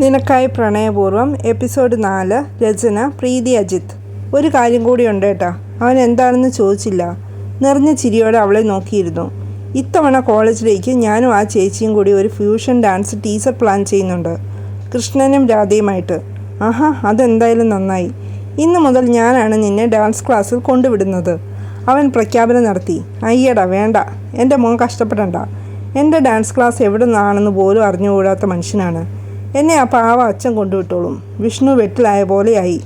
നിനക്കായി പ്രണയപൂർവം എപ്പിസോഡ് നാല് രചന പ്രീതി അജിത്. ഒരു കാര്യം കൂടി ഉണ്ട് കേട്ടാ. അവൻ എന്താണെന്ന് ചോദിച്ചില്ല. നിറഞ്ഞ ചിരിയോടെ അവളെ നോക്കിയിരുന്നു. ഇത്തവണ കോളേജിലേക്ക് ഞാനും ആ ചേച്ചിയും കൂടി ഒരു ഫ്യൂഷൻ ഡാൻസ് ടീച്ചർ പ്ലാൻ ചെയ്യുന്നുണ്ട്. കൃഷ്ണനും രാധയുമായിട്ട്. ആഹാ അതെന്തായാലും നന്നായി. ഇന്നു മുതൽ ഞാനാണ് നിന്നെ ഡാൻസ് ക്ലാസ്സിൽ കൊണ്ടുവിടുന്നത്. അവൻ പ്രഖ്യാപനം നടത്തി. അയ്യടാ വേണ്ട. എന്റെ മോൻ കഷ്ടപ്പെടണ്ട. എന്റെ ഡാൻസ് ക്ലാസ് എവിടെ നിന്നാണെന്ന് പോലും അറിഞ്ഞുകൂടാത്ത മനുഷ്യനാണ്. എന്നെ ആ പാവ അച്ഛൻ കൊണ്ടുവിട്ടോളും. വിഷ്ണു വെട്ടിലായ പോലെയായി.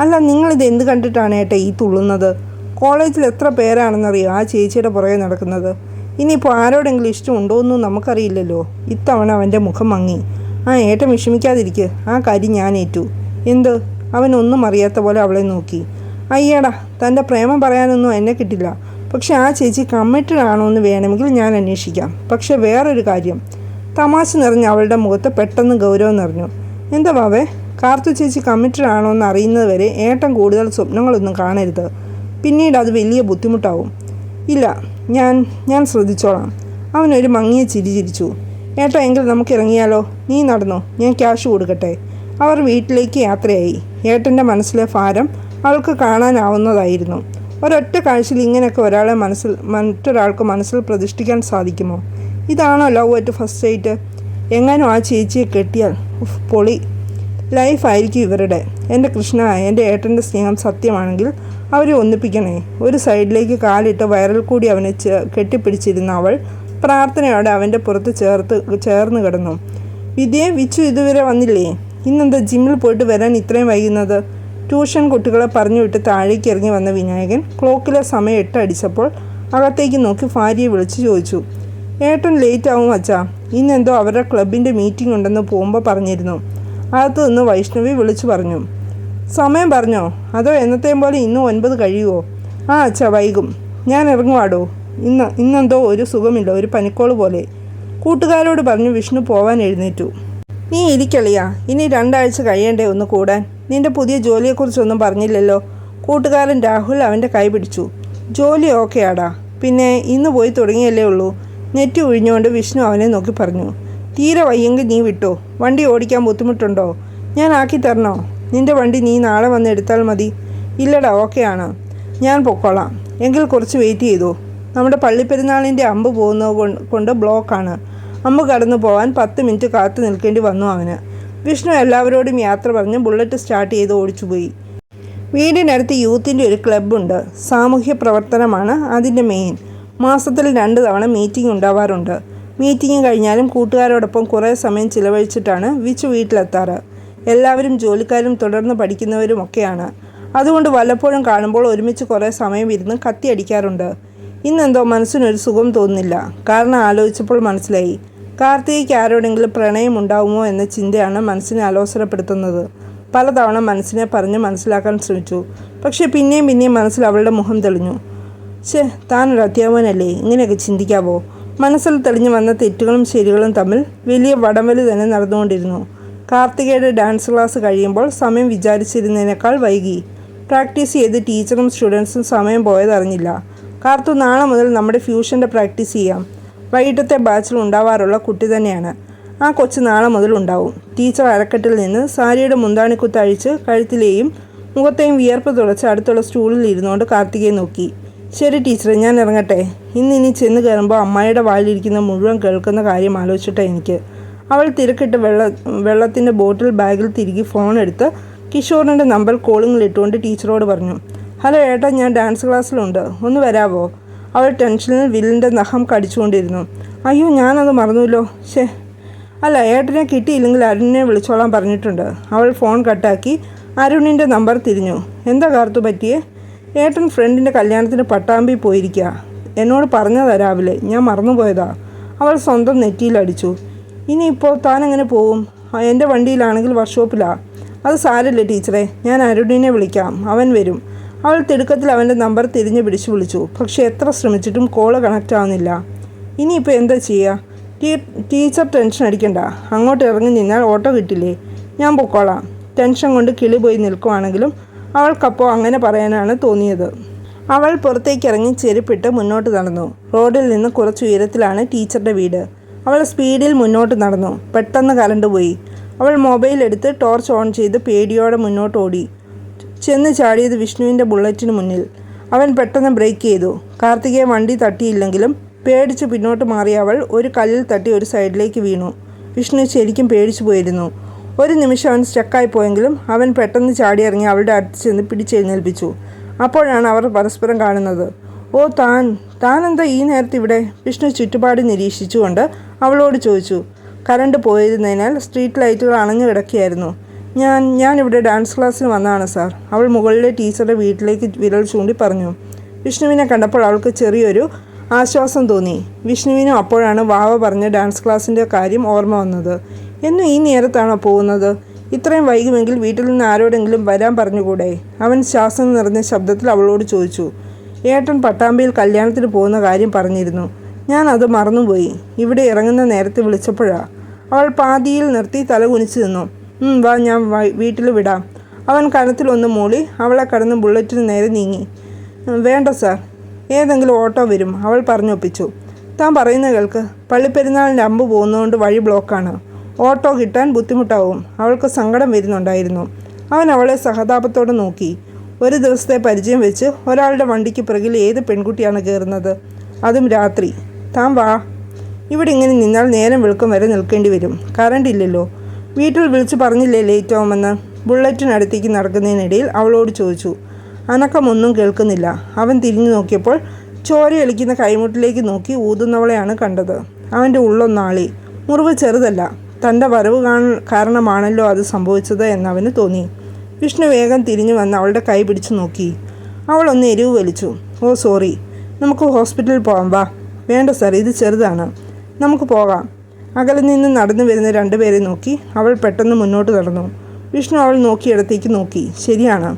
അല്ല നിങ്ങളിത് എന്ത് കണ്ടിട്ടാണ് ഏട്ടാ ഈ തുള്ളുന്നത്? കോളേജിൽ എത്ര പേരാണെന്നറിയോ ആ ചേച്ചിയുടെ പുറകെ നടക്കുന്നത്? ഇനിയിപ്പോൾ ആരോടെങ്കിലും ഇഷ്ടമുണ്ടോ എന്നും നമുക്കറിയില്ലല്ലോ. ഇത്തവണ അവന്റെ മുഖം മങ്ങി. ആ ഏട്ടൻ വിഷമിക്കാതിരിക്കുക ആ കാര്യം ഞാൻ ഏറ്റു. എന്ത്? അവനൊന്നും അറിയാത്ത പോലെ അവളെ നോക്കി. അയ്യടാ തന്റെ പ്രേമം പറയാനൊന്നും എന്നെ കിട്ടില്ല. പക്ഷെ ആ ചേച്ചി കമ്മിറ്റഡ് ആണോ എന്ന് വേണമെങ്കിൽ ഞാൻ അന്വേഷിക്കാം. പക്ഷെ വേറൊരു കാര്യം. തമാശ നിറഞ്ഞ അവളുടെ മുഖത്ത് പെട്ടെന്ന് ഗൗരവം നിറഞ്ഞു. എന്താ വാവേ കാർത്തു ചേച്ചി കമ്മിറ്റഡ് ആണോ എന്ന് അറിയുന്നത് വരെ ഏട്ടൻ കൂടുതൽ സ്വപ്നങ്ങളൊന്നും കാണരുത്. പിന്നീട് അത് വലിയ ബുദ്ധിമുട്ടാവും. ഇല്ല ഞാൻ ഞാൻ ശ്രദ്ധിച്ചോളാം. അവനൊരു മങ്ങിയ ചിരി ചിരിച്ചു. ഏട്ടാ എങ്കിൽ നമുക്ക് ഇറങ്ങിയാലോ? നീ നടന്നോ? ഞാൻ ക്യാഷ് കൊടുക്കട്ടെ. അവർ വീട്ടിലേക്ക് യാത്രയായി. ഏട്ടന്റെ മനസ്സിലെ ഭാരം അവൾക്ക് കാണാനാവുന്നതായിരുന്നു. ഒരൊറ്റ കാഴ്ചയിൽ ഇങ്ങനെയൊക്കെ ഒരാളെ മനസ്സിൽ മറ്റൊരാൾക്ക് മനസ്സിൽ പ്രതിഷ്ഠിക്കാൻ സാധിക്കുമോ? ഇതാണോ ലവ് അറ്റ് ഫസ്റ്റ് സൈറ്റ് എങ്ങാനും ആ ചേച്ചിയെ കെട്ടിയാൽ? പൊളി. ലൈഫായിരിക്കും ഇവരുടെ. എന്റെ കൃഷ്ണ എന്റെ ഏട്ടന്റെ സ്നേഹം സത്യമാണെങ്കിൽ അവരെ ഒന്നിപ്പിക്കണേ. ഒരു സൈഡിലേക്ക് കാലിട്ട് വയറിൽ കൂടി അവനെ കെട്ടിപ്പിടിച്ചിരുന്ന അവൾ പ്രാർത്ഥനയോടെ അവന്റെ പുറത്ത് ചേർത്ത് ചേർന്ന് കിടന്നു. വിദ്യയെ വിച്ചു ഇതുവരെ വന്നില്ലേ? ഇന്നെന്താ ജിമ്മിൽ പോയിട്ട് വരാൻ ഇത്രയും വൈകുന്നത്? ട്യൂഷൻ കുട്ടികളെ പറഞ്ഞു വിട്ട് താഴേക്ക് ഇറങ്ങി വന്ന വിനായകൻ ക്ലോക്കിലെ സമയം എട്ട് അടിച്ചപ്പോൾ അകത്തേക്ക് നോക്കി ഭാര്യയെ വിളിച്ചു ചോദിച്ചു. ഏട്ടൻ ലേറ്റ് ആവും അച്ഛാ. ഇന്നെന്തോ അവരുടെ ക്ലബിന്റെ മീറ്റിംഗ് ഉണ്ടെന്ന് പോകുമ്പോൾ പറഞ്ഞിരുന്നു. അകത്തു നിന്ന് വൈഷ്ണവി വിളിച്ചു പറഞ്ഞു. സമയം പറഞ്ഞോ? അതോ എന്നത്തെയും പോലെ ഇന്ന് ഒൻപത് കഴിയുമോ ആ അച്ഛാ വൈകും. ഞാൻ ഇറങ്ങുവാടോ? ഇന്ന് ഇന്നെന്തോ ഒരു സുഖമില്ല ഒരു പനിക്കോൾ പോലെ. കൂട്ടുകാരോട് പറഞ്ഞു വിഷ്ണു പോവാൻ എഴുന്നേറ്റു. നീ ഇരിക്കളിയാ. ഇനി രണ്ടാഴ്ച കഴിയണ്ടേ ഒന്ന് കൂടാൻ? നിന്റെ പുതിയ ജോലിയെക്കുറിച്ചൊന്നും പറഞ്ഞില്ലല്ലോ. കൂട്ടുകാരൻ രാഹുൽ അവന്റെ കൈ പിടിച്ചു. ജോലി ഓക്കെയാടാ. പിന്നെ ഇന്ന് പോയി തുടങ്ങിയല്ലേ ഉള്ളൂ. നെറ്റ് ഒഴിഞ്ഞുകൊണ്ട് വിഷ്ണു അവനെ നോക്കി പറഞ്ഞു തീരെ വയ്യെങ്കിൽ നീ വിട്ടോ? വണ്ടി ഓടിക്കാൻ ബുദ്ധിമുട്ടുണ്ടോ? ഞാൻ ആക്കി തരണോ? നിന്റെ വണ്ടി നീ നാളെ വന്ന് എടുത്താൽ മതി. ഇല്ലടാ ആണ്. ഞാൻ പൊക്കോളാം. എങ്കിൽ കുറച്ച് വെയിറ്റ് ചെയ്തു. നമ്മുടെ പള്ളിപ്പെരുന്നാളിന്റെ അമ്പ് പോകുന്നത് കൊണ്ട് ബ്ലോക്കാണ് അമ്പ് കടന്നു പോകാൻ പത്ത് മിനിറ്റ് കാത്തു നിൽക്കേണ്ടി വന്നു അവന്. വിഷ്ണു എല്ലാവരോടും യാത്ര പറഞ്ഞ് ബുള്ളറ്റ് സ്റ്റാർട്ട് ചെയ്ത് ഓടിച്ചുപോയി വീടിനടുത്ത് യൂത്തിന്റെ ഒരു ക്ലബ്ബുണ്ട് സാമൂഹ്യ പ്രവർത്തനമാണ് അതിന്റെ മെയിൻ മാസത്തിൽ രണ്ട് തവണ മീറ്റിംഗ് ഉണ്ടാവാറുണ്ട്. മീറ്റിംഗ് കഴിഞ്ഞാലും കൂട്ടുകാരോടൊപ്പം കുറേ സമയം ചിലവഴിച്ചിട്ടാണ് വിച്ചു വീട്ടിലെത്താറ്. എല്ലാവരും ജോലിക്കാരും തുടർന്ന് പഠിക്കുന്നവരും ഒക്കെയാണ്. അതുകൊണ്ട് വല്ലപ്പോഴും കാണുമ്പോൾ ഒരുമിച്ച് കുറേ സമയം ഇരുന്ന് കത്തിയടിക്കാറുണ്ട് ഇന്നെന്തോ മനസ്സിനൊരു സുഖം തോന്നുന്നില്ല. കാരണം ആലോചിച്ചപ്പോൾ മനസ്സിലായി. കാർത്തികയ്ക്ക് ആരോടെങ്കിലും പ്രണയം ഉണ്ടാവുമോ എന്ന ചിന്തയാണ് മനസ്സിനെ അലോസരപ്പെടുത്തുന്നത്. പലതവണ മനസ്സിനെ പറഞ്ഞ് മനസ്സിലാക്കാൻ ശ്രമിച്ചു. പക്ഷേ പിന്നെയും പിന്നെയും മനസ്സിൽ അവളുടെ മുഖം തെളിഞ്ഞു. ഛേ താനൊരു അധ്യാപകനല്ലേ ഇങ്ങനെയൊക്കെ ചിന്തിക്കാവോ? മനസ്സിൽ തെളിഞ്ഞു വന്ന തെറ്റുകളും ശരികളും തമ്മിൽ വലിയ വടംവലി തന്നെ നടന്നുകൊണ്ടിരുന്നു. കാർത്തികയുടെ ഡാൻസ് ക്ലാസ് കഴിയുമ്പോൾ സമയം വിചാരിച്ചിരുന്നതിനേക്കാൾ വൈകി. പ്രാക്ടീസ് ചെയ്ത് ടീച്ചറും സ്റ്റുഡൻസും സമയം പോയതറിഞ്ഞില്ല. കാർത്തു നാളെ മുതൽ നമ്മുടെ ഫ്യൂഷന്റെ പ്രാക്ടീസ് ചെയ്യാം. വൈകിട്ടത്തെ ബാച്ചിൽ ഉണ്ടാവാറുള്ള കുട്ടി തന്നെയാണ്. ആ കൊച്ചു നാളെ മുതൽ ഉണ്ടാവും. ടീച്ചർ അരക്കെട്ടിൽ നിന്ന് സാരിയുടെ മുന്താണിക്കുത്തഴിച്ച് കഴുത്തിലെയും മുഖത്തെയും വിയർപ്പ് തുടച്ച് അടുത്തുള്ള സ്റ്റൂളിൽ ഇരുന്നുകൊണ്ട് കാർത്തികയെ നോക്കി. ശരി ടീച്ചറെ ഞാൻ ഇറങ്ങട്ടെ. ഇന്ന് ഇനി ചെന്ന് കയറുമ്പോൾ അമ്മായിയുടെ വായിലിരിക്കുന്ന മുഴുവൻ കേൾക്കുന്ന കാര്യം ആലോചിച്ചിട്ടാണ് എനിക്ക്. അവൾ തിരക്കിട്ട് വെള്ള വെള്ളത്തിന്റെ ബോട്ടിൽ ബാഗിൽ തിരികെ ഫോൺ എടുത്ത് കിഷോറിന്റെ നമ്പർ കോളിങ്ങിൽ ഇട്ടുകൊണ്ട് ടീച്ചറോട് പറഞ്ഞു ഹലോ ഏട്ടാ ഞാൻ ഡാൻസ് ക്ലാസ്സിലുണ്ട് ഒന്ന് വരാവോ? അവൾ ടെൻഷനിൽ വില്ലിന്റെ നഖം കടിച്ചുകൊണ്ടിരുന്നു. അയ്യോ ഞാനത് മറന്നുല്ലോ. ശേ അല്ല ഏട്ടനെ കിട്ടിയില്ലെങ്കിൽ അരുണിനെ വിളിച്ചോളാൻ പറഞ്ഞിട്ടുണ്ട്. അവൾ ഫോൺ കട്ടാക്കി അരുണിന്റെ നമ്പർ തിരിഞ്ഞു. എന്താ കാർത്തു പറ്റിയേ? ഏട്ടൻ ഫ്രണ്ടിന്റെ കല്യാണത്തിന് പട്ടാമ്പി പോയിരിക്കുക എന്നോട് പറഞ്ഞതാ രാവിലെ. ഞാൻ മറന്നുപോയതാ. അവൾ സ്വന്തം നെറ്റിയിലടിച്ചു ഇനിയിപ്പോൾ താൻ എങ്ങനെ പോവും? എന്റെ വണ്ടിയിലാണെങ്കിൽ വർക്ക്ഷോപ്പിലാ. അത് സാരല്ല ടീച്ചറെ. ഞാൻ അരുണിനെ വിളിക്കാം. അവൻ വരും. അവൾ തിടുക്കത്തിൽ അവന്റെ നമ്പർ തിരിഞ്ഞു പിടിച്ചു വിളിച്ചു. പക്ഷേ എത്ര ശ്രമിച്ചിട്ടും കോൾ കണക്റ്റ് ആവുന്നില്ല. ഇനിയിപ്പോൾ എന്താ ചെയ്യുക ടീച്ചർ ടെൻഷൻ അടിക്കണ്ട. അങ്ങോട്ട് ഇറങ്ങി നിന്നാൽ ഓട്ടോ കിട്ടില്ലേ? ഞാൻ പൊക്കോളാം. ടെൻഷൻ കൊണ്ട് കിളി പോയി നിൽക്കുവാണെങ്കിലും അവൾക്കപ്പോൾ അങ്ങനെ പറയാനാണ് തോന്നിയത്. അവൾ പുറത്തേക്ക് ഇറങ്ങി ചെരുപ്പിട്ട് മുന്നോട്ട് നടന്നു. റോഡിൽ നിന്ന് കുറച്ച് ഉയരത്തിലാണ് ടീച്ചറുടെ വീട്. അവൾ സ്പീഡിൽ മുന്നോട്ട് നടന്നു. പെട്ടെന്ന് കലണ്ട് പോയി. അവൾ മൊബൈൽ എടുത്ത് ടോർച്ച് ഓൺ ചെയ്ത് പേടിയോടെ മുന്നോട്ട് ഓടി. ചെന്ന് ചാടിയത് വിഷ്ണുവിന്റെ ബുള്ളറ്റിന് മുന്നിൽ. അവൻ പെട്ടെന്ന് ബ്രേക്ക് ചെയ്തു. കാർത്തികയെ വണ്ടി തട്ടിയില്ലെങ്കിലും പേടിച്ച് പിന്നോട്ട് മാറിയ അവൾ ഒരു കല്ലിൽ തട്ടി ഒരു സൈഡിലേക്ക് വീണു. വിഷ്ണു ശരിക്കും പേടിച്ചു പോയിരുന്നു. ഒരു നിമിഷം അവൻ സ്റ്റക്കായി പോയെങ്കിലും അവൻ പെട്ടെന്ന് ചാടിയിറങ്ങി അവളുടെ അടുത്ത് ചെന്ന് പിടിച്ചെഴുന്നേൽപ്പിച്ചു. അപ്പോഴാണ് അവർ പരസ്പരം കാണുന്നത്. ഓ താൻ താൻ എന്താ ഈ നേരത്തെ ഇവിടെ? വിഷ്ണു ചുറ്റുപാട് നിരീക്ഷിച്ചുകൊണ്ട് അവളോട് ചോദിച്ചു. കറണ്ട് പോയിരുന്നതിനാൽ സ്ട്രീറ്റ് ലൈറ്റുകൾ അണഞ്ഞു കിടക്കുകയായിരുന്നു. ഞാൻ ഞാൻ ഇവിടെ ഡാൻസ് ക്ലാസ്സിന് വന്നതാണ് സാർ. അവൾ മുകളിലെ ടീച്ചറുടെ വീട്ടിലേക്ക് വിരൽ ചൂണ്ടി പറഞ്ഞു. വിഷ്ണുവിനെ കണ്ടപ്പോൾ അവൾക്ക് ചെറിയൊരു ആശ്വാസം തോന്നി. വിഷ്ണുവിനും അപ്പോഴാണ് വാവ പറഞ്ഞ ഡാൻസ് ക്ലാസ്സിന്റെ കാര്യം ഓർമ്മ വന്നത്. എന്നും ഈ നേരത്താണോ പോകുന്നത്? ഇത്രയും വൈകുമെങ്കിൽ വീട്ടിൽ നിന്ന് ആരോടെങ്കിലും വരാൻ പറഞ്ഞുകൂടെ? അവൻ ശ്വാസം നിറഞ്ഞ ശബ്ദത്തിൽ അവളോട് ചോദിച്ചു. ഏട്ടൻ പട്ടാമ്പിയിൽ കല്യാണത്തിന് പോകുന്ന കാര്യം പറഞ്ഞിരുന്നു. ഞാൻ അത് മറന്നുപോയി. ഇവിടെ ഇറങ്ങുന്ന നേരത്തെ വിളിച്ചപ്പോഴാ. അവൾ പാതിയിൽ നിർത്തി തല കുനിച്ചു നിന്നു. വാ ഞാൻ വീട്ടിൽ വിടാം. അവൻ കനത്തിലൊന്ന് മൂളി അവളെ കടന്ന് ബുള്ളറ്റിന് നേരെ നീങ്ങി. വേണ്ട സാർ. ഏതെങ്കിലും ഓട്ടോ വരും അവൾ പറഞ്ഞൊപ്പിച്ചു. താൻ പറയുന്ന കേൾക്ക്. പള്ളിപ്പെരുന്നാളിന്റെ അമ്പ് പോകുന്നതുകൊണ്ട് വഴി ബ്ലോക്കാണ് ഓട്ടോ കിട്ടാൻ ബുദ്ധിമുട്ടാവും. അവൾക്ക് സങ്കടം വരുന്നുണ്ടായിരുന്നു. അവൻ അവളെ സഹതാപത്തോടെ നോക്കി. ഒരു ദിവസത്തെ പരിചയം വെച്ച് ഒരാളുടെ വണ്ടിക്ക് പിറകിൽ ഏത് പെൺകുട്ടിയാണ് കയറുന്നത്? അതും രാത്രി. താൻ വാ. ഇവിടെ ഇങ്ങനെ നിന്നാൽ നേരം വെളുക്കം വരെ നിൽക്കേണ്ടി വരും. കറണ്ട് ഇല്ലല്ലോ. വീട്ടിൽ വിളിച്ചു പറഞ്ഞില്ലേ ലേറ്റ് ആവുമെന്ന്? ബുള്ളറ്റിനടുത്തേക്ക് നടക്കുന്നതിനിടയിൽ അവളോട് ചോദിച്ചു. അനക്കമൊന്നും കേൾക്കുന്നില്ല. അവൻ തിരിഞ്ഞു നോക്കിയപ്പോൾ ചോരയൊലിക്കുന്ന കൈമുട്ടിലേക്ക് നോക്കി ഊതുന്നവളെയാണ് കണ്ടത്. അവന്റെ ഉള്ളൊന്നാളി. മുറിവ് ചെറുതല്ല. തന്റെ വരവ് കാരണമാണല്ലോ അത് സംഭവിച്ചത് എന്നവന് തോന്നി. വിഷ്ണു വേഗം തിരിഞ്ഞു വന്ന് അവളുടെ കൈ പിടിച്ചു നോക്കി. അവൾ ഒന്ന് എരിവ് വലിച്ചു. Oh sorry. നമുക്ക് ഹോസ്പിറ്റലിൽ പോകാം വാ. വേണ്ട സാർ. ഇത് ചെറുതാണ്. നമുക്ക് പോകാം. അകലെ നിന്ന് നടന്നു വരുന്ന രണ്ടുപേരെ നോക്കി അവൾ പെട്ടെന്ന് മുന്നോട്ട് നടന്നു. വിഷ്ണു അവൾ നോക്കിയിടത്തേക്ക് നോക്കി. ശരിയാണ്.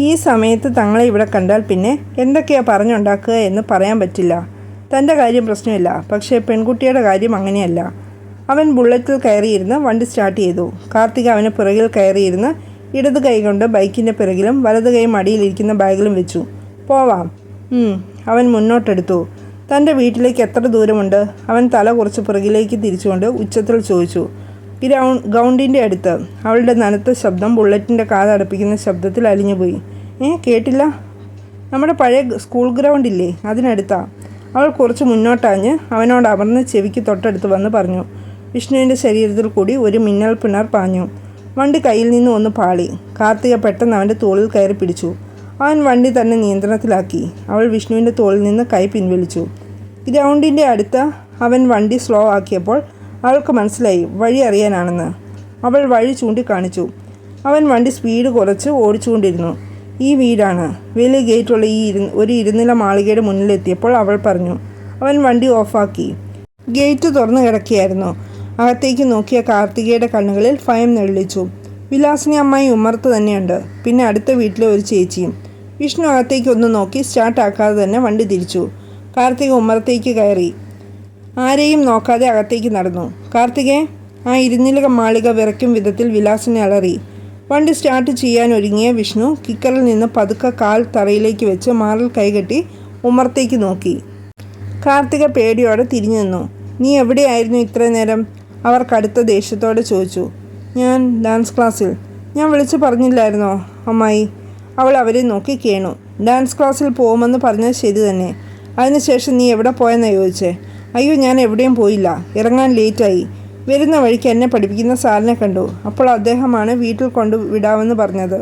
ഈ സമയത്ത് തങ്ങളെ ഇവിടെ കണ്ടാൽ പിന്നെ എന്തൊക്കെയാണ് പറഞ്ഞുണ്ടാക്കുക എന്ന് പറയാൻ പറ്റില്ല. തന്റെ കാര്യം പ്രശ്നമില്ല. പക്ഷേ പെൺകുട്ടിയുടെ കാര്യം അങ്ങനെയല്ല. അവൻ ബുള്ളറ്റിൽ കയറിയിരുന്ന് വണ്ടി സ്റ്റാർട്ട് ചെയ്തു. കാർത്തിക് അവന് പിറകിൽ കയറിയിരുന്ന് ഇടത് കൈ കൊണ്ട് ബൈക്കിന്റെ പിറകിലും വലത് കൈ മടിയിലിരിക്കുന്ന ബാഗിലും വെച്ചു. പോവാം. അവൻ മുന്നോട്ടെടുത്തു. തന്റെ വീട്ടിലേക്ക് എത്ര ദൂരമുണ്ട്? അവൻ തല കുറച്ച് പിറകിലേക്ക് തിരിച്ചുകൊണ്ട് ഉച്ചത്തിൽ ചോദിച്ചു. ഗ്രൗണ്ട് ഗൗണ്ടിന്റെ അടുത്ത്. അവളുടെ നനത്ത ശബ്ദം ബുള്ളറ്റിന്റെ കാതടപ്പിക്കുന്ന ശബ്ദത്തിൽ അലിഞ്ഞുപോയി. ഏ കേട്ടില്ല. നമ്മുടെ പഴയ സ്കൂൾ ഗ്രൗണ്ട് ഇല്ലേ? അതിനടുത്താ. അവൾ കുറച്ച് മുന്നോട്ടാഞ്ഞ് അവനോട് അമർന്ന് ചെവിക്ക് തൊട്ടടുത്ത് വന്ന് പറഞ്ഞു. വിഷ്ണുവിന്റെ ശരീരത്തിൽ കൂടി ഒരു മിന്നൽ പിണർ പാഞ്ഞു. വണ്ടി കയ്യിൽ നിന്ന് ഒന്ന് പാളി. കാർത്തിക പെട്ടെന്ന് അവന്റെ തോളിൽ കയറി പിടിച്ചു. അവൻ വണ്ടി തന്നെ നിയന്ത്രണത്തിലാക്കി. അവൾ വിഷ്ണുവിന്റെ തോളിൽ നിന്ന് കൈ പിൻവലിച്ചു. ഗ്രൗണ്ടിന്റെ അടുത്ത് അവൻ വണ്ടി സ്ലോ ആക്കിയപ്പോൾ അവൾക്ക് മനസ്സിലായി വഴി അറിയാനാണെന്ന്. അവൾ വഴി ചൂണ്ടിക്കാണിച്ചു. അവൻ വണ്ടി സ്പീഡ് കുറച്ച് ഓടിച്ചുകൊണ്ടിരുന്നു. ഈ വീടാണ്. വലിയ ഗേറ്റുള്ള ഈ ഇരു ഒരു ഇരുനില മാളികയുടെ മുന്നിലെത്തിയപ്പോൾ അവൾ പറഞ്ഞു അവൻ വണ്ടി ഓഫാക്കി. ഗേറ്റ് തുറന്നു കിടക്കുകയായിരുന്നു. അകത്തേക്ക് നോക്കിയ കാർത്തികയുടെ കണ്ണുകളിൽ ഭയം നെള്ളിച്ചു. വിലാസിനി അമ്മായി ഉമ്മർത്ത് തന്നെയുണ്ട്. പിന്നെ അടുത്ത വീട്ടിലെ ഒരു ചേച്ചിയും. വിഷ്ണു അകത്തേക്ക് ഒന്ന് നോക്കി സ്റ്റാർട്ട് ആക്കാതെ തന്നെ വണ്ടി തിരിച്ചു. കാർത്തിക ഉമ്മറത്തേക്ക് കയറി. ആരെയും നോക്കാതെ അകത്തേക്ക് നടന്നു. കാർത്തികേ ആ ഇരുന്നിലക മാളിക വിറയ്ക്കും വിധത്തിൽ വിലാസിനെ അലറി. വണ്ടി സ്റ്റാർട്ട് ചെയ്യാൻ ഒരുങ്ങിയ വിഷ്ണു കിക്കറിൽ നിന്ന് പതുക്കെ കാൽ തറയിലേക്ക് വെച്ച് മാറിൽ കൈകെട്ടി ഉമ്മറത്തേക്ക് നോക്കി. കാർത്തിക പേടിയോടെ തിരിഞ്ഞു നിന്നു. നീ എവിടെയായിരുന്നു ഇത്രയും നേരം അവർ കടുത്ത ദേഷ്യത്തോടെ ചോദിച്ചു ഞാൻ ഡാൻസ് ക്ലാസ്സിൽ ഞാൻ വിളിച്ചു പറഞ്ഞില്ലായിരുന്നോ അമ്മായി? അവൾ അവരെ നോക്കി കേണു. ഡാൻസ് ക്ലാസ്സിൽ പോകുമെന്ന് പറഞ്ഞത് ശരി തന്നെ. അതിനുശേഷം നീ എവിടെ പോയെന്നാ ചോദിച്ചേ? അയ്യോ ഞാൻ എവിടെയും പോയില്ല. ഇറങ്ങാൻ ലേറ്റായി വരുന്ന വഴിക്ക് എന്നെ പഠിപ്പിക്കുന്ന സാറിനെ കണ്ടു. അപ്പോൾ അദ്ദേഹമാണ് വീട്ടിൽ കൊണ്ടു വിടാമെന്ന് പറഞ്ഞത്.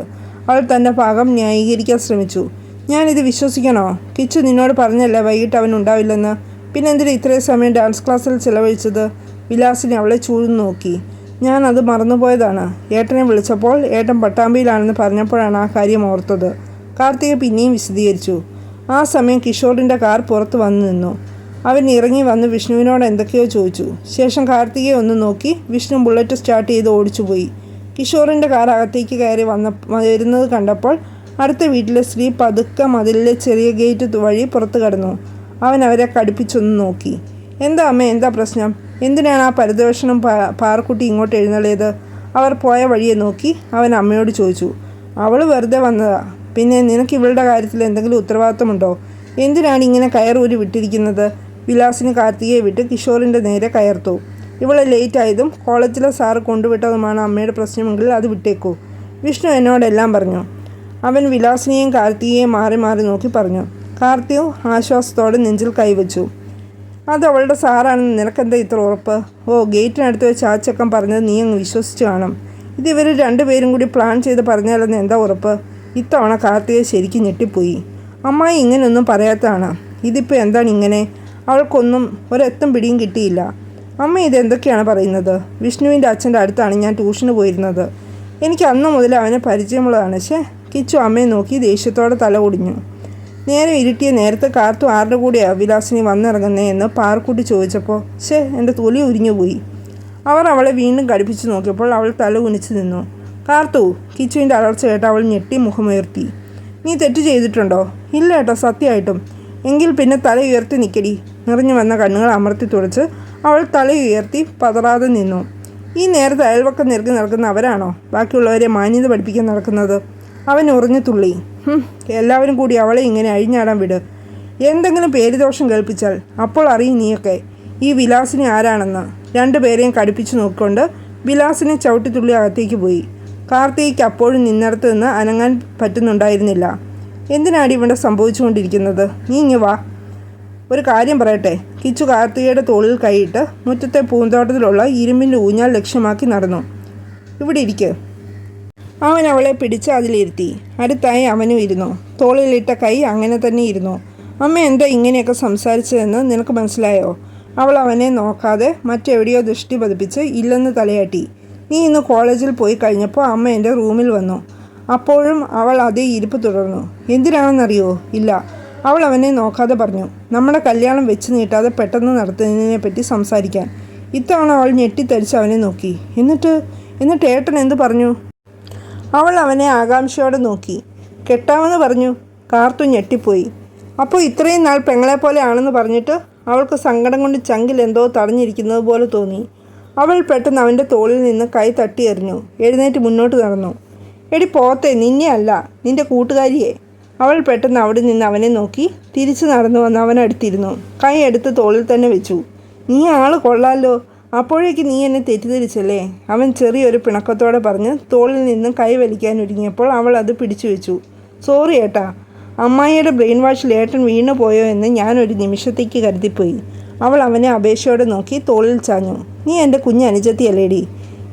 അവൾ തന്റെ ഭാഗം ന്യായീകരിക്കാൻ ശ്രമിച്ചു. ഞാനിത് വിശ്വസിക്കണോ? കിച്ചു നിന്നോട് പറഞ്ഞല്ലേ വൈകിട്ട് അവൻ ഉണ്ടാവില്ലെന്ന്? പിന്നെ എന്തിനാ ഇത്രയും സമയം ഡാൻസ് ക്ലാസ്സിൽ ചിലവഴിച്ചത്? വിലാസിനെ അവളെ ചൂഴ്ന്നു നോക്കി. ഞാൻ അത് മറന്നുപോയതാണ്. ഏട്ടനെ വിളിച്ചപ്പോൾ ഏട്ടൻ പട്ടാമ്പിയിലാണെന്ന് പറഞ്ഞപ്പോഴാണ് ആ കാര്യം ഓർത്തത്. കാർത്തിക പിന്നെയും വിശദീകരിച്ചു. ആ സമയം കിഷോറിന്റെ കാർ പുറത്ത് വന്നു നിന്നു. അവൻ ഇറങ്ങി വന്ന് വിഷ്ണുവിനോട് എന്തൊക്കെയോ ചോദിച്ചു. ശേഷം കാർത്തികയെ ഒന്ന് നോക്കി വിഷ്ണു ബുള്ളറ്റ് സ്റ്റാർട്ട് ചെയ്ത് ഓടിച്ചുപോയി. കിഷോറിന്റെ കാർ അകത്തേക്ക് കയറി വന്ന വരുന്നത് കണ്ടപ്പോൾ അടുത്ത വീട്ടിലെ സ്ത്രീ പതുക്കെ മതിലിലെ ചെറിയ ഗേറ്റ് വഴി പുറത്തു കടന്നു. അവൻ അവരെ കടുപ്പിച്ചൊന്ന് നോക്കി. എന്താ അമ്മ എന്താ പ്രശ്നം? എന്തിനാണ് ആ പരദോഷണം പാർക്കുട്ടി ഇങ്ങോട്ട് എഴുന്നള്ളിയത്? അവർ പോയ വഴിയെ നോക്കി അവൻ അമ്മയോട് ചോദിച്ചു അവൾ വെറുതെ വന്നതാ. പിന്നെ നിനക്ക് ഇവളുടെ കാര്യത്തിൽ എന്തെങ്കിലും ഉത്തരവാദിത്തമുണ്ടോ? എന്തിനാണ് ഇങ്ങനെ കയറൂരി വിട്ടിരിക്കുന്നത്? വിലാസിന് കാർത്തികയെ വിട്ട് കിഷോറിന്റെ നേരെ കയർത്തു. ഇവളെ ലേറ്റ് ആയതും കോളേജിലെ സാറ് കൊണ്ടുവിട്ടതുമാണ് അമ്മയുടെ പ്രശ്നമെങ്കിൽ അത് വിട്ടേക്കൂ. വിഷ്ണു എന്നോടെല്ലാം പറഞ്ഞു. അവൻ വിലാസിനെയും കാർത്തികയെയും മാറി മാറി നോക്കി പറഞ്ഞു. കാർത്തിക് ആശ്വാസത്തോടെ നെഞ്ചിൽ കൈവച്ചു. അത് അവളുടെ സാറാണെന്ന് നിനക്കെന്താ ഇത്ര ഉറപ്പ്? ഓ ഗേറ്റിനടുത്ത് വെച്ച് ആ ചെക്കൻ പറഞ്ഞത് നീ അങ്ങ് വിശ്വസിച്ച് കാണും. ഇത് ഇവർ രണ്ടുപേരും കൂടി പ്ലാൻ ചെയ്ത് പറഞ്ഞാലെന്ന് എന്താ ഉറപ്പ്? ഇത്തവണ കാർത്തിക ശരിക്കും ഞെട്ടിപ്പോയി. അമ്മായി ഇങ്ങനെയൊന്നും പറയാത്തതാണ്. ഇതിപ്പോൾ എന്താണ് ഇങ്ങനെ? അവൾക്കൊന്നും ഒരെത്തും പിടിയും കിട്ടിയില്ല. അമ്മ ഇതെന്തൊക്കെയാണ് പറയുന്നത്? വിഷ്ണുവിന്റെ അച്ഛന്റെ അടുത്താണ് ഞാൻ ട്യൂഷന് പോയിരുന്നത്. എനിക്ക് അന്ന് മുതൽ അവനെ പരിചയമുള്ളതാണ്. പക്ഷേ കിച്ചു അമ്മയെ നോക്കി ദേഷ്യത്തോടെ തല കുടിഞ്ഞു. നേരെ ഇരുട്ടിയ നേരത്തെ കാത്തു ആരുടെ കൂടെയാണ് വിലാസിനി വന്നിറങ്ങുന്നേ എന്ന് പാർക്കുട്ടി ചോദിച്ചപ്പോൾ ഷേ എന്റെ തൊലി ഉരിഞ്ഞുപോയി അവർ അവളെ വീണ്ടും കടുപ്പിച്ചു നോക്കിയപ്പോൾ അവൾ തല കുനിച്ചു നിന്നു. കാർത്തു കിച്ചുവിന്റെ അലർച്ച കേട്ട് അവൾ ഞെട്ടി മുഖമുയർത്തി. നീ തെറ്റ് ചെയ്തിട്ടുണ്ടോ? ഇല്ല കേട്ടോ സത്യമായിട്ടും. എങ്കിൽ പിന്നെ തല ഉയർത്തി നിൽക്കടി നിറഞ്ഞു വന്ന കണ്ണുകൾ അമർത്തി തുടച്ച് അവൾ തല ഉയർത്തി പതറാതെ നിന്നു. ഈ നേരത്തെ അയൽവക്കം നിരക്കി നടക്കുന്ന അവരാണോ? ബാക്കിയുള്ളവരെ മാന്യത പഠിപ്പിക്കാൻ നടക്കുന്നത്? അവൻ ഉറഞ്ഞു തുള്ളി. എല്ലാവരും കൂടി അവളെ ഇങ്ങനെ അഴിഞ്ഞാടാൻ വിട്. എന്തെങ്കിലും പേരുദോഷം കേൾപ്പിച്ചാൽ അപ്പോൾ അറിയും നീയൊക്കെ. ഈ വിലാസിനെ ആരാണെന്ന്. രണ്ടുപേരെയും കടുപ്പിച്ചു നോക്കിക്കൊണ്ട് വിലാസിനെ ചവിട്ടിത്തുള്ളി അകത്തേക്ക് പോയി. കാർത്തികയ്ക്ക് അപ്പോഴും നിന്നിടത്ത് നിന്ന് അനങ്ങാൻ പറ്റുന്നുണ്ടായിരുന്നില്ല. എന്തിനാണ് ഇവിടെ സംഭവിച്ചുകൊണ്ടിരിക്കുന്നത്? നീ ഇങ്ങ് വാ. ഒരു കാര്യം പറയട്ടെ. കിച്ചു കാർത്തികയുടെ തോളിൽ കൈയിട്ട് മുറ്റത്തെ പൂന്തോട്ടത്തിലുള്ള ഇരുമ്പിന്റെ ഊഞ്ഞാൽ ലക്ഷ്യമാക്കി നടന്നു. ഇവിടെ ഇരിക്ക്. അവൻ അവളെ പിടിച്ച് അതിലിരുത്തി. അടുത്തായി അവനും ഇരുന്നു. തോളിലിട്ട കൈ അങ്ങനെ തന്നെ ഇരുന്നു. അമ്മ എന്താ ഇങ്ങനെയൊക്കെ സംസാരിച്ചതെന്ന് നിനക്ക് മനസ്സിലായോ? അവൾ അവനെ നോക്കാതെ മറ്റെവിടെയോ ദൃഷ്ടി പതിപ്പിച്ച് ഇല്ലെന്ന് തലയാട്ടി. നീ ഇന്ന് കോളേജിൽ പോയി കഴിഞ്ഞപ്പോൾ അമ്മ എന്റെ റൂമിൽ വന്നു. അപ്പോഴും അവൾ അതേ ഇരിപ്പ് തുടർന്നു. എന്തിനാണെന്നറിയോ? ഇല്ല. അവൾ അവനെ നോക്കാതെ പറഞ്ഞു നമ്മുടെ കല്യാണം വെച്ച് നീട്ടാതെ പെട്ടെന്ന് നടത്തുന്നതിനെ പറ്റി സംസാരിക്കാൻ. ഇത്തവണ അവൾ ഞെട്ടിത്തരിച്ച് അവനെ നോക്കി. എന്നിട്ട്? എന്നിട്ട് ഏട്ടൻ എന്ത് പറഞ്ഞു? അവൾ അവനെ ആകാംക്ഷയോടെ നോക്കി. കെട്ടാമെന്ന് പറഞ്ഞു. കാർത്തു ഞെട്ടിപ്പോയി. അപ്പോൾ ഇത്രയും നാൾ പെങ്ങളെ പോലെ ആണെന്ന് പറഞ്ഞിട്ട് അവൾക്ക് സങ്കടം കൊണ്ട് ചങ്കിൽ എന്തോ തടഞ്ഞിരിക്കുന്നത് പോലെ തോന്നി. അവൾ പെട്ടെന്ന് അവന്റെ തോളിൽ നിന്ന് കൈ തട്ടി എറിഞ്ഞു. എഴുന്നേറ്റ് മുന്നോട്ട് നടന്നു. എടി പോത്തെ നിന്നെ അല്ല നിന്റെ കൂട്ടുകാരിയെ. അവൾ പെട്ടെന്ന് അവിടെ നിന്ന് അവനെ നോക്കി തിരിച്ചു നടന്നു വന്ന് അവനടുത്തിരുന്നു. കൈ എടുത്ത് തോളിൽ തന്നെ വെച്ചു. നീ ആൾ കൊള്ളാലോ. അപ്പോഴേക്ക് നീ എന്നെ തെറ്റിദ്ധരിച്ചല്ലേ? അവൻ ചെറിയൊരു പിണക്കത്തോടെ പറഞ്ഞ് തോളിൽ നിന്നും കൈ വലിക്കാൻ ഒരുങ്ങിയപ്പോൾ അവൾ അത് പിടിച്ചു വെച്ചു. സോറി ഏട്ടാ. അമ്മായിയുടെ ബ്രെയിൻ വാഷിൽ ഏട്ടൻ വീണു പോയോ എന്ന് ഞാനൊരു നിമിഷത്തേക്ക് കരുതിപ്പോയി. അവൾ അവനെ അപേക്ഷയോടെ നോക്കി തോളിൽ ചാഞ്ഞു. നീ എന്റെ കുഞ്ഞ് അനുജത്തിയല്ലേടി?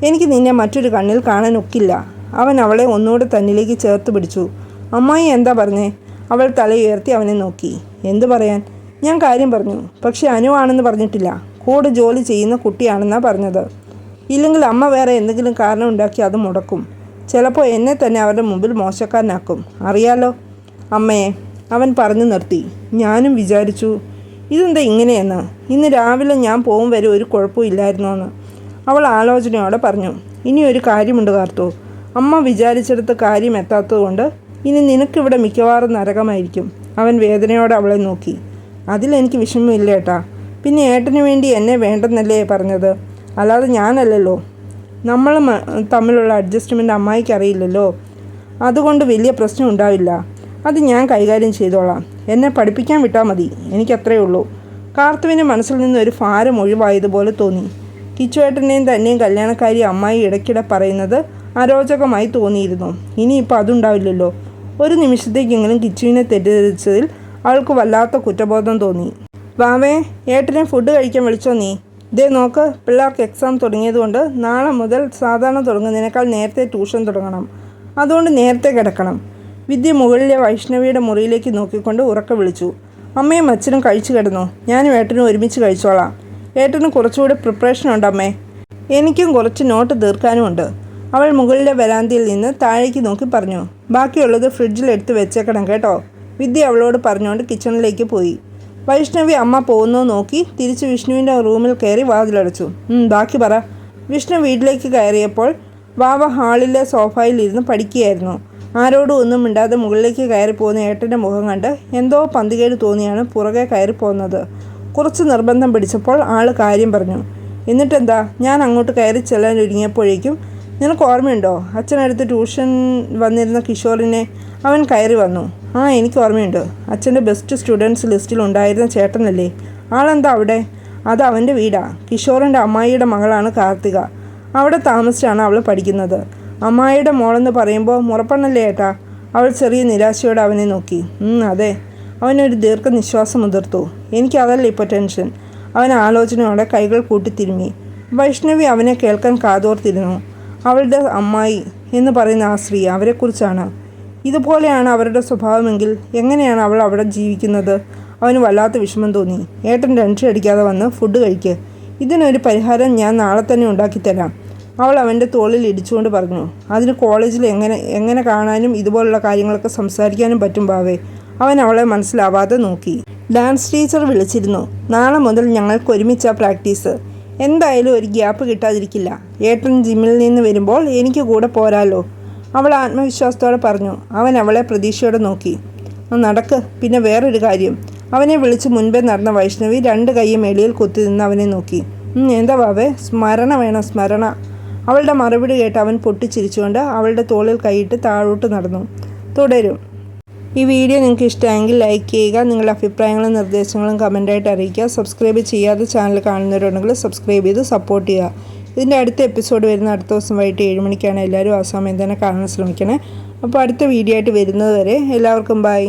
എനിക്ക് നിന്നെ മറ്റൊരു കണ്ണിൽ കാണാൻ ഒക്കില്ല. അവൻ അവളെ ഒന്നുകൂടെ തന്നിലേക്ക് ചേർത്ത് പിടിച്ചു. അമ്മായി എന്താ പറഞ്ഞേ? അവൾ തലയുയർത്തി അവനെ നോക്കി. എന്തു പറയാൻ? ഞാൻ കാര്യം പറഞ്ഞു. പക്ഷെ അനുവാണെന്ന് പറഞ്ഞിട്ടില്ല. കൂടെ ജോലി ചെയ്യുന്ന കുട്ടിയാണെന്നാണ് പറഞ്ഞത്. ഇല്ലെങ്കിൽ അമ്മ വേറെ എന്തെങ്കിലും കാരണം ഉണ്ടാക്കി അത് മുടക്കും. ചിലപ്പോൾ എന്നെ തന്നെ അവരുടെ മുമ്പിൽ മോശക്കാരനാക്കും. അറിയാലോ? അമ്മയെ അവൻ പറഞ്ഞു നിർത്തി. ഞാനും വിചാരിച്ചു ഇതെന്താ ഇങ്ങനെയെന്ന്? ഇന്ന് രാവിലെ ഞാൻ പോകും വരെ ഒരു കുഴപ്പവും ഇല്ലായിരുന്നോന്ന് അവൾ ആലോചനയോടെ പറഞ്ഞു ഇനി ഒരു കാര്യമുണ്ട് കാർത്തു. അമ്മ വിചാരിച്ചെടുത്ത് കാര്യം എത്താത്തതുകൊണ്ട് ഇനി നിനക്കിവിടെ മിക്കവാറും നരകമായിരിക്കും. അവൻ വേദനയോടെ അവളെ നോക്കി. അതിലെനിക്ക് വിഷമമില്ല ഏട്ടാ പിന്നെ ഏട്ടന് വേണ്ടി എന്നെ വേണ്ടെന്നല്ലേ പറഞ്ഞത്? അല്ലാതെ ഞാനല്ലല്ലോ. നമ്മൾ തമ്മിലുള്ള അഡ്ജസ്റ്റ്മെന്റ് അമ്മായിക്ക് അറിയില്ലല്ലോ. അതുകൊണ്ട് വലിയ പ്രശ്നം ഉണ്ടാവില്ല. അത് ഞാൻ കൈകാര്യം ചെയ്തോളാം. എന്നെ പഠിപ്പിക്കാൻ വിട്ടാൽ മതി. എനിക്കത്രയേ ഉള്ളൂ. കാർത്തുവിന്റെ മനസ്സിൽ നിന്ന് ഒരു ഭാരം ഒഴിവായതുപോലെ തോന്നി. കിച്ചുവേട്ടനെയും തന്നെയും കല്യാണക്കാരി അമ്മായി ഇടയ്ക്കിടെ പറയുന്നത് അരോചകമായി തോന്നിയിരുന്നു. ഇനിയിപ്പോൾ അതുണ്ടാവില്ലല്ലോ. ഒരു നിമിഷത്തേക്കെങ്കിലും കിച്ചുവിനെ തെറ്റിദ്ധരിച്ചതിൽ അവൾക്ക് വല്ലാത്ത കുറ്റബോധം തോന്നി. വാമേ ഏട്ടനെ ഫുഡ് കഴിക്കാൻ വിളിച്ചോ നീ? ഇതേ നോക്ക് പിള്ളേർക്ക് എക്സാം തുടങ്ങിയതുകൊണ്ട് നാളെ മുതൽ സാധാരണ തുടങ്ങുന്നതിനേക്കാൾ നേരത്തെ ട്യൂഷൻ തുടങ്ങണം. അതുകൊണ്ട് നേരത്തെ കിടക്കണം. വിദ്യ മുകളിലെ വൈഷ്ണവിയുടെ മുറിയിലേക്ക് നോക്കിക്കൊണ്ട് ഉറക്കെ വിളിച്ചു. അമ്മയും അച്ഛനും കഴിച്ചു കിടന്നു? ഞാനും ഏട്ടനും ഒരുമിച്ച് കഴിച്ചോളാം. ഏട്ടന് കുറച്ചുകൂടി പ്രിപ്പറേഷൻ ഉണ്ട് അമ്മേ. എനിക്കും കുറച്ച് നോട്ട് തീർക്കാനുമുണ്ട്. അവൾ മുകളിലെ വരാന്തയിൽ നിന്ന് താഴേക്ക് നോക്കി പറഞ്ഞു. ബാക്കിയുള്ളത് ഫ്രിഡ്ജിൽ എടുത്ത് വെച്ചേക്കണം കേട്ടോ. വിദ്യ അവളോട് പറഞ്ഞുകൊണ്ട് കിച്ചണിലേക്ക് പോയി. വൈഷ്ണവി അമ്മ പോകുന്നത് നോക്കി തിരിച്ച് വിഷ്ണുവിന്റെ റൂമിൽ കയറി വാതിലടച്ചു. "ഉം, ബാക്കി പറ. വിഷ്ണു വീട്ടിലേക്ക് കയറിയപ്പോൾ വാവ ഹാളിലെ സോഫയിൽ ഇരുന്ന് പഠിക്കുകയായിരുന്നു. ആരോടും ഒന്നും മിണ്ടാതെ മുകളിലേക്ക് കയറി പോകുന്ന ഏട്ടന്റെ മുഖം കണ്ട് എന്തോ പന്തികേട് തോന്നിയാണ് പുറകെ കയറി പോകുന്നത്. കുറച്ച് നിർബന്ധം പിടിച്ചപ്പോൾ ആൾ കാര്യം പറഞ്ഞു. എന്നിട്ടെന്താ? ഞാൻ അങ്ങോട്ട് കയറി ചെല്ലാൻ ഒരുങ്ങിയപ്പോഴേക്കും നിനക്ക് ഓർമ്മയുണ്ടോ? അച്ഛനടുത്ത് ട്യൂഷൻ വന്നിരുന്ന കിഷോറിനെ അവൻ കയറി വന്നു. ആ എനിക്ക് ഓർമ്മയുണ്ട്. അച്ഛന്റെ ബെസ്റ്റ് സ്റ്റുഡൻസ് ലിസ്റ്റിൽ ഉണ്ടായിരുന്ന ചേട്ടനല്ലേ? ആളെന്താ അവിടെ? അത് അവന്റെ വീടാ. കിഷോറിന്റെ അമ്മായിയുടെ മകളാണ് കാർത്തിക. അവിടെ താമസിച്ചാണ് അവൾ പഠിക്കുന്നത്. അമ്മായിയുടെ മോളെന്ന് പറയുമ്പോൾ മുറപ്പണ്ണല്ലേ ഏട്ടാ? അവൾ ചെറിയ നിരാശയോടെ അവനെ നോക്കി. "ഉം, അതെ. അവനൊരു ദീർഘനിശ്വാസം മുതിർത്തു. എനിക്കതല്ല ഇപ്പോൾ ടെൻഷൻ അവൻ ആലോചനയോടെ കൈകൾ കൂട്ടിത്തിരുമ്മി വൈഷ്ണവി അവനെ കേൾക്കാൻ കാതോർത്തിരുന്നു. അവളുടെ അമ്മായി എന്ന് പറയുന്ന ആ സ്ത്രീ അവരെക്കുറിച്ചാണ്. ഇതുപോലെയാണ് അവരുടെ സ്വഭാവമെങ്കിൽ എങ്ങനെയാണ് അവൾ അവിടെ ജീവിക്കുന്നത്? അവന് വല്ലാത്ത വിഷമം തോന്നി. ഏട്ടൻ ടെൻഷൻ അടിക്കാതെ വന്ന് ഫുഡ് കഴിക്ക്. ഇതിനൊരു പരിഹാരം ഞാൻ നാളെ തന്നെ ഉണ്ടാക്കിത്തരാം അവൾ അവന്റെ തോളിൽ ഇടിച്ചുകൊണ്ട് പറഞ്ഞു. അതിന് കോളേജിൽ എങ്ങനെ എങ്ങനെ കാണാനും ഇതുപോലുള്ള കാര്യങ്ങളൊക്കെ സംസാരിക്കാനും പറ്റും ബാവേ. അവൻ അവളെ മനസ്സിലാവാതെ നോക്കി. ഡാൻസ് ടീച്ചർ വിളിച്ചിരുന്നു. നാളെ മുതൽ ഞങ്ങൾക്ക് ഒരുമിച്ചാണ് പ്രാക്ടീസ്. എന്തായാലും ഒരു ഗ്യാപ്പ് കിട്ടാതിരിക്കില്ല. ഏട്ടൻ ജിമ്മിൽ നിന്ന് വരുമ്പോൾ എനിക്ക് കൂടെ പോരാലോ. അവൾ ആത്മവിശ്വാസത്തോടെ പറഞ്ഞു. അവൻ അവളെ പ്രതീക്ഷയോടെ നോക്കി. "ആ, നടക്ക്. പിന്നെ വേറൊരു കാര്യം. അവനെ വിളിച്ച് മുൻപേ നടന്ന വൈഷ്ണവി രണ്ട് കൈയും എളിയിൽ കുത്തി നിന്ന് അവനെ നോക്കി. എന്താ വാവേ സ്മരണ വേണം? സ്മരണ. അവളുടെ മറുപടി കേട്ട് അവൻ പൊട്ടിച്ചിരിച്ചുകൊണ്ട് അവളുടെ തോളിൽ കൈയിട്ട് താഴോട്ട് നടന്നു. തുടരും. ഈ വീഡിയോ നിങ്ങൾക്ക് ഇഷ്ടമായെങ്കിൽ ലൈക്ക് ചെയ്യുക നിങ്ങളുടെ അഭിപ്രായങ്ങളും നിർദ്ദേശങ്ങളും കമന്റായിട്ട് അറിയിക്കുക. സബ്സ്ക്രൈബ് ചെയ്യാതെ ചാനൽ കാണുന്നവരുണ്ടെങ്കിൽ സബ്സ്ക്രൈബ് ചെയ്ത് സപ്പോർട്ട് ചെയ്യുക. ഇതിന്റെ അടുത്ത എപ്പിസോഡ് വരുന്ന അടുത്ത ദിവസം വൈകിട്ട് ഏഴ് മണിക്കാണ്. എല്ലാവരും ആ സമയം തന്നെ കാണാൻ ശ്രമിക്കണേ. അപ്പോൾ അടുത്ത വീഡിയോ ആയിട്ട് വരുന്നത് വരെ എല്ലാവർക്കും ബൈ